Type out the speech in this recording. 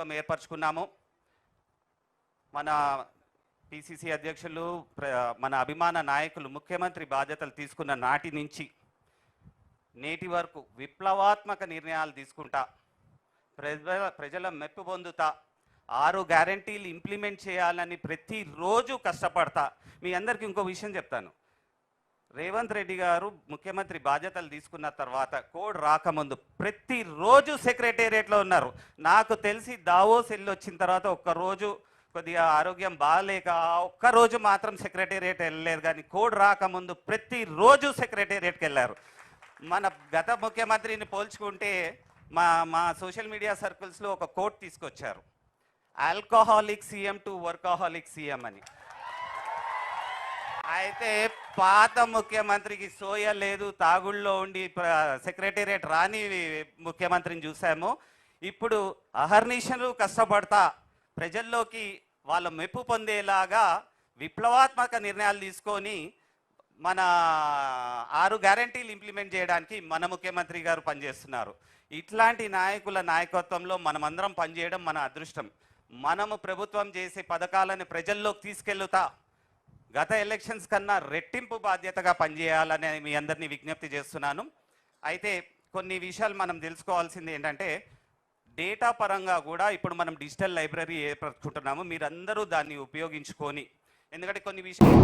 ప్రభుత్వం ఏర్పరచుకున్నాము. మన పిసిసి అధ్యక్షులు ప్ర- మన అభిమాన నాయకులు ముఖ్యమంత్రి బాధ్యతలు తీసుకున్న నాటి నుంచి నేటి వరకు విప్లవాత్మక నిర్ణయాలు తీసుకుంటా ప్రజల ప్రజల మెప్పు పొందుతా ఆరు గ్యారంటీలు ఇంప్లిమెంట్ చేయాలని ప్రతిరోజు కష్టపడతా. మీ అందరికీ ఇంకో విషయం చెప్తాను. రేవంత్ రెడ్డి గారు ముఖ్యమంత్రి బాధ్యతలు తీసుకున్న తర్వాత కోడ్ రాకముందు ప్రతిరోజు సెక్రటేరియట్లో ఉన్నారు. నాకు తెలిసి దావోస్ వెళ్ళి వచ్చిన తర్వాత ఒక్కరోజు కొద్దిగా ఆరోగ్యం బాగాలేక ఒక్కరోజు ఒక్క రోజు మాత్రం సెక్రటేరియట్ వెళ్ళలేదు. కానీ కోడ్ రాకముందు ప్రతిరోజు సెక్రటేరియట్కి వెళ్ళారు. మన గత ముఖ్యమంత్రిని పోల్చుకుంటే మా మా సోషల్ మీడియా సర్కిల్స్లో ఒక కోట్ తీసుకొచ్చారు. Alcoholic CM to workaholic CM అని. అయితే పాత ముఖ్యమంత్రికి సోయ లేదు తాగుళ్ళో ఉండి సెక్రటేరియట్ రాని ముఖ్యమంత్రిని చూసాము. ఇప్పుడు అహర్నిశలు కష్టపడతా ప్రజల్లోకి వాళ్ళ మెప్పు పొందేలాగా విప్లవాత్మక నిర్ణయాలు తీసుకొని మన ఆరు గ్యారంటీలు ఇంప్లిమెంట్ చేయడానికి మన ముఖ్యమంత్రి గారు పనిచేస్తున్నారు. ఇట్లాంటి నాయకుల నాయకత్వంలో మనమందరం పనిచేయడం మన అదృష్టం. మనము ప్రభుత్వం చేసే పథకాలను ప్రజల్లోకి తీసుకెళ్తా గత ఎలక్షన్స్ కన్నా రెట్టింపు బాధ్యతగా పనిచేయాలని మీ అందరినీ విజ్ఞప్తి చేస్తున్నాను. అయితే కొన్ని విషయాలు మనం తెలుసుకోవాల్సింది ఏంటంటే డేటా పరంగా కూడా ఇప్పుడు మనం డిజిటల్ లైబ్రరీ ఏర్పరచుకుంటున్నాము. మీరందరూ దాన్ని ఉపయోగించుకొని ఎందుకంటే కొన్ని విషయాలు